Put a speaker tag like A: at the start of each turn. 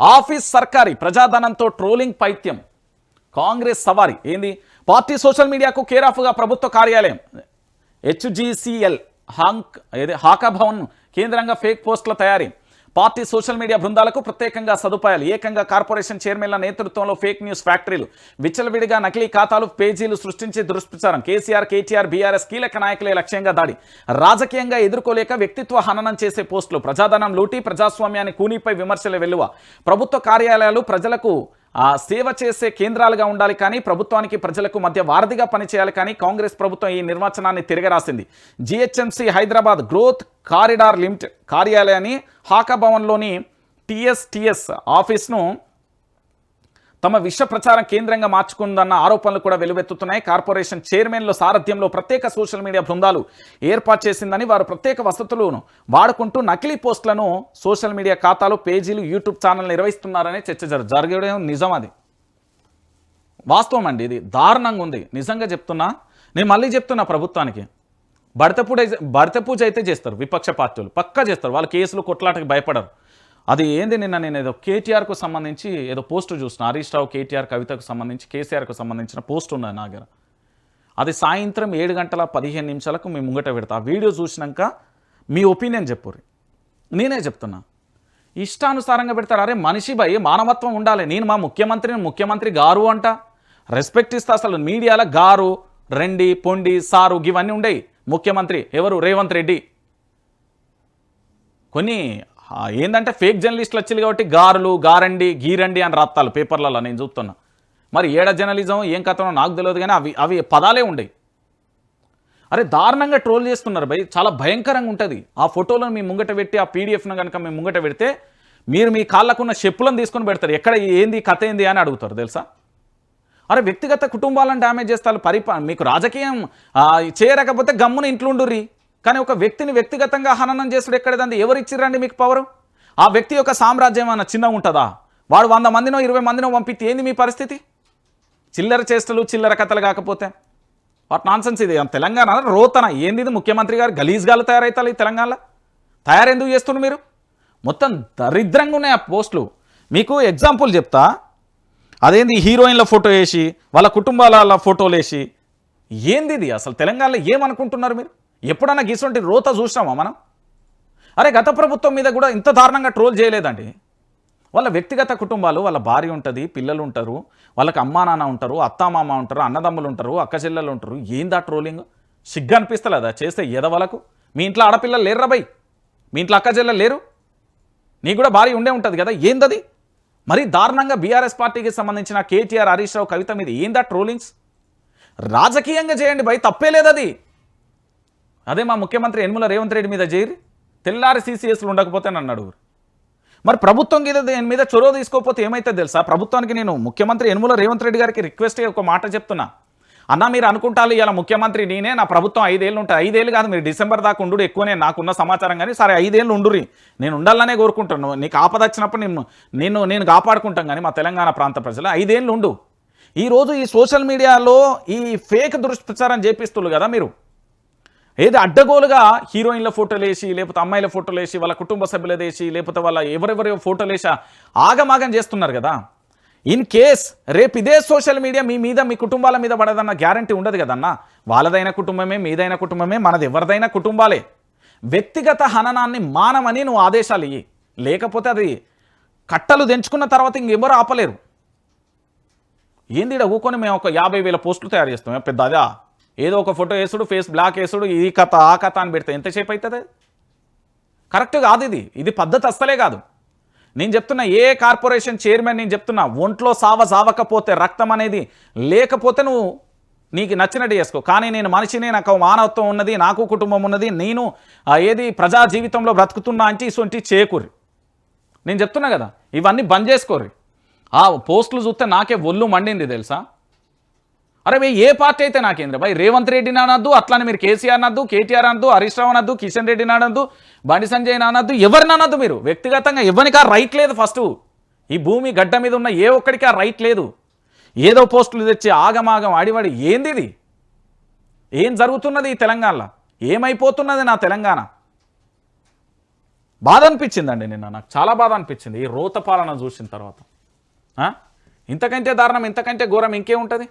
A: Office సర్కారీ ప్రజాధనంతో trolling పైత్యం. Congress సవారి. ఏంది? పార్టీ సోషల్ మీడియాకు కేర్ ఆఫ్గా ప్రభుత్వ కార్యాలయం. హెచ్జిసిఎల్ హాంక్ ఏది? హాకా భవన్ కేంద్రంగా ఫేక్ పోస్టుల తయారీ. పార్టీ సోషల్ మీడియా బృందాలకు ప్రత్యేకంగా సదుపాయాలు. ఏకంగా కార్పొరేషన్ చైర్మన్ల నేతృత్వంలో ఫేక్ న్యూస్ ఫ్యాక్టరీలు. విచ్చలవిడిగా నకిలీ ఖాతాలు పేజీలు సృష్టించి దుష్ప్రచారం కేసీఆర్ కేటీఆర్ బీఆర్ఎస్ కీలక నాయకులే లక్ష్యంగా దాడి. రాజకీయంగా ఎదుర్కోలేక వ్యక్తిత్వ హననం చేసే పోస్టులు. ప్రజాధనం లూటీ ప్రజాస్వామ్యాన్ని కూనీపై విమర్శల వెల్లువ. ప్రభుత్వ కార్యాలయాలు ప్రజలకు సేవ చేసే కేంద్రాలుగా ఉండాలి కానీ ప్రభుత్వానికి ప్రజలకు మధ్య వారధిగా పనిచేయాలి కానీ కాంగ్రెస్ ప్రభుత్వం ఈ నిర్వచనాన్ని తిరగరాసింది. GHMC Hyderabad growth corridor limited కార్యాలయాన్ని హాకా భవన్లోని టిఎస్టిఎస్ ఆఫీస్ను తమ విష ప్రచారం కేంద్రంగా మార్చుకుందన్న ఆరోపణలు కూడా వెలువెత్తుతున్నాయి. కార్పొరేషన్ చైర్మన్ల సారథ్యంలో ప్రత్యేక సోషల్ మీడియా బృందాలు ఏర్పాటు చేసిందని వారు ప్రత్యేక వసతులను వాడుకుంటూ నకిలీ పోస్టులను సోషల్ మీడియా ఖాతాలు పేజీలు యూట్యూబ్ ఛానల్ నిర్వహిస్తున్నారని చర్చ జరగడం నిజం అది. వాస్తవం అండి ఇది. దారుణంగా ఉంది. నిజంగా చెప్తున్నా నేను మళ్ళీ చెప్తున్నా ప్రభుత్వానికి. భర్త పూజ భర్త పూజ అయితే చేస్తారు విపక్ష పార్టీలు. పక్కా చేస్తారు. వాళ్ళు కేసులు కొట్లాటకి భయపడరు. అది ఏంది నిన్న నేను ఏదో కేటీఆర్కు సంబంధించి ఏదో పోస్ట్ చూసిన హరీష్ రావు కేటీఆర్ కవితకు సంబంధించి కేసీఆర్కు సంబంధించిన పోస్ట్ ఉన్నది నా దగ్గర. అది సాయంత్రం ఏడు గంటల పదిహేను నిమిషాలకు మేము ముంగట పెడతా. ఆ వీడియో చూసినాక మీ ఒపీనియన్ చెప్పుర్రి. నేనే చెప్తున్నా. ఇష్టానుసారంగా పెడతారు. అరే మనిషి భయ్ మానవత్వం ఉండాలి. నేను మా ముఖ్యమంత్రిని ముఖ్యమంత్రి గారు అంట. రెస్పెక్ట్ ఇస్తా. అసలు మీడియాలో గారు రెండి పొండి సారు ఇవన్నీ ఉండేవి ముఖ్యమంత్రి ఎవరు? రేవంత్ రెడ్డి. కొన్ని ఏంటంటే ఏందంటే ఫేక్ జర్నలిస్టులు వచ్చింది కాబట్టి గారులు గారండి గీరండి అని రాత్తాలు పేపర్లలో నేను చూస్తున్నా మరి ఏడ జర్నలిజం ఏం కథనో నాకు తెలియదు కానీ అవి అవి పదాలే ఉండేవి అరే దారుణంగా ట్రోల్ చేస్తున్నారు భయ్ చాలా భయంకరంగా ఉంటుంది. ఆ ఫోటోలను మీ ముంగట పెట్టి ఆ పీడిఎఫ్ను కనుక మీ ముంగట పెడితే మీరు మీ కాళ్ళకున్న చెప్పులను తీసుకొని పెడతారు. ఎక్కడ ఏంది కథ ఏంది అని అడుగుతారు తెలుసా? అరే వ్యక్తిగత కుటుంబాలను డ్యామేజ్ చేస్తారు పరిపా మీకు రాజకీయం ఆ, చేయరకపోతే గమ్మున ఇంట్లో ఉండుర్రీ. కానీ ఒక వ్యక్తిని వ్యక్తిగతంగా హననం చేసుడు ఎక్కడదండి? ఎవరు ఇచ్చిర్రండి మీకు పవరు? ఆ వ్యక్తి యొక్క సామ్రాజ్యం అన్న చిన్నగా ఉంటుందా? వాడు వంద మందినో ఇరవై మందినో పంపితే ఏంది మీ పరిస్థితి? చిల్లర చేష్టలు చిల్లర కథలు కాకపోతే. వాట్ నాన్సెన్స్ ఇది. తెలంగాణ రోతన. ఏంది ఇది? ముఖ్యమంత్రి గారు గలీజ్గాలు తయారవుతారు ఈ తెలంగాణలో. తయారెందుకు చేస్తుండ్రు మీరు? మొత్తం దరిద్రంగా ఉన్నాయి ఆ పోస్టులు. మీకు ఎగ్జాంపుల్ చెప్తా. అదేంది? హీరోయిన్ల ఫోటో వేసి వాళ్ళ కుటుంబాల ఫోటోలు వేసి. ఏంది ఇది? అసలు తెలంగాణలో ఏమనుకుంటున్నారు మీరు? ఎప్పుడన్నా గీసంటి రోత చూసినామా మనం? అరే గత ప్రభుత్వం మీద కూడా ఇంత దారుణంగా ట్రోల్ చేయలేదండి. వాళ్ళ వ్యక్తిగత కుటుంబాలు వాళ్ళ భార్య ఉంటుంది పిల్లలు ఉంటారు వాళ్ళకి అమ్మా నాన్న ఉంటారు అత్తామామ ఉంటారు అన్నదమ్ములు ఉంటారు అక్క చెల్లెలు ఉంటారు. ఏందా ట్రోలింగ్? సిగ్గు అనిపిస్తలేదా? చేస్తే ఎదవలకు మీ ఇంట్లో ఆడపిల్లలు లేరురా బై? మీ ఇంట్లో అక్క చెల్లెలు లేరు? నీ కూడా భార్య ఉండే ఉంటుంది కదా ఏందది? మరి దారుణంగా బీఆర్ఎస్ పార్టీకి సంబంధించిన కేటీఆర్ హరీష్ రావు కవిత మీద ఏందా ట్రోలింగ్స్? రాజకీయంగా చేయండి భయ్ తప్పే లేదది. అదే మా ముఖ్యమంత్రి యనమల రేవంత్ రెడ్డి మీద చేయరు తెల్లారి సీసీఎస్లు ఉండకపోతే నన్ను అడుగురు. మరి ప్రభుత్వం మీద దీని మీద చొరవ తీసుకోకపోతే ఏమైతే తెలుసా? ప్రభుత్వానికి నేను ముఖ్యమంత్రి యనమల రేవంత్ రెడ్డి గారికి రిక్వెస్ట్ ఒక మాట చెప్తున్నా. అన్న మీరు అనుకుంటారు ఇలా ముఖ్యమంత్రి నేనే నా ప్రభుత్వం ఐదేళ్ళు ఉంటాయి. ఐదేళ్ళు కాదు మీరు డిసెంబర్ దాకా ఉండు ఎక్కువనే నాకున్న సమాచారం కానీ సరే ఐదేళ్ళు ఉండురి నేను ఉండాలనే కోరుకుంటాను. నీకు ఆపద వచ్చినప్పుడు నేను నేను నేను కాపాడుకుంటాం కానీ మా తెలంగాణ ప్రాంత ప్రజలు ఐదేళ్ళు ఉండు. ఈరోజు ఈ సోషల్ మీడియాలో ఈ ఫేక్ దుష్ప్రచారం చేపిస్తున్నారు కదా మీరు. ఏది అడ్డగోలుగా హీరోయిన్ల ఫోటోలు వేసి లేకపోతే అమ్మాయిల ఫోటోలు వేసి వాళ్ళ కుటుంబ సభ్యులది వేసి లేకపోతే వాళ్ళ ఎవరెవరి ఫోటోలు వేసి ఆగమాగం చేస్తున్నారు కదా. ఇన్ కేస్ రేపు ఇదే సోషల్ మీడియా మీ మీద మీ కుటుంబాల మీద పడదన్న గ్యారంటీ ఉండదు కదన్న. వాళ్ళదైన కుటుంబమే మీదైన కుటుంబమే మనది ఎవరిదైనా కుటుంబాలే. వ్యక్తిగత హననాన్ని మానమని నువ్వు ఆదేశాలు ఇయ్యి. లేకపోతే అది కట్టలు తెంచుకున్న తర్వాత ఇంకెవరు ఆపలేరు. ఏంది ఊకొని మేము ఒక యాభై వేల పోస్టులు తయారు చేస్తాం. పెద్ద అదా? ఏదో ఒక ఫోటో వేసుడు ఫేస్ బ్లాక్ వేసుడు ఈ కథ ఆ కథ అని పెడితే ఎంతసేపు అవుతుంది కరెక్ట్ కాదు ఇది. ఇది పద్ధతి అస్సలే కాదు. నేను చెప్తున్నా ఏ కార్పొరేషన్ చైర్మన్ నేను చెప్తున్నా ఒంట్లో సావ సావకపోతే రక్తం అనేది లేకపోతే నువ్వు నీకు నచ్చినట్టు చేసుకో. కానీ నేను మనిషిని నాకు మానవత్వం ఉన్నది నాకు కుటుంబం ఉన్నది నేను ఏది ప్రజా జీవితంలో బ్రతుకుతున్నా అంటే ఇటువంటి చేకూరి నేను చెప్తున్నా కదా ఇవన్నీ బంద్ చేసుకోరు ఆ పోస్టులు చూస్తే నాకే ఒళ్ళు మండింది తెలుసా? అరే భయ్ ఏ పార్టీ అయితే నాకేంద్ర భయ్ రేవంత్ రెడ్డిని అనద్దు అట్లానే మీరు కేసీఆర్ అనద్దు కేటీఆర్ అనద్దు హరీష్ రావు అనద్దు కిషన్ రెడ్డి అనద్దు బండి సంజయ్ అనద్దు ఎవరిని అనద్దు మీరు? వ్యక్తిగతంగా ఎవరికి ఆ రైట్ లేదు ఫస్ట్ ఈ భూమి గడ్డ మీద ఉన్న ఏ ఒక్కడికి ఆ రైట్ లేదు. ఏదో పోస్టులు తెచ్చి ఆగమాగం ఆడివాడి ఏంది ఇది? ఏం జరుగుతున్నది ఈ తెలంగాణలో? ఏమైపోతున్నది నా తెలంగాణ? బాధ అనిపించిందండి నిన్న నాకు చాలా బాధ అనిపించింది ఈ రోత పాలన చూసిన తర్వాత. ఇంతకంటే దారుణం ఇంతకంటే ఘోరం ఇంకేముంటుంది?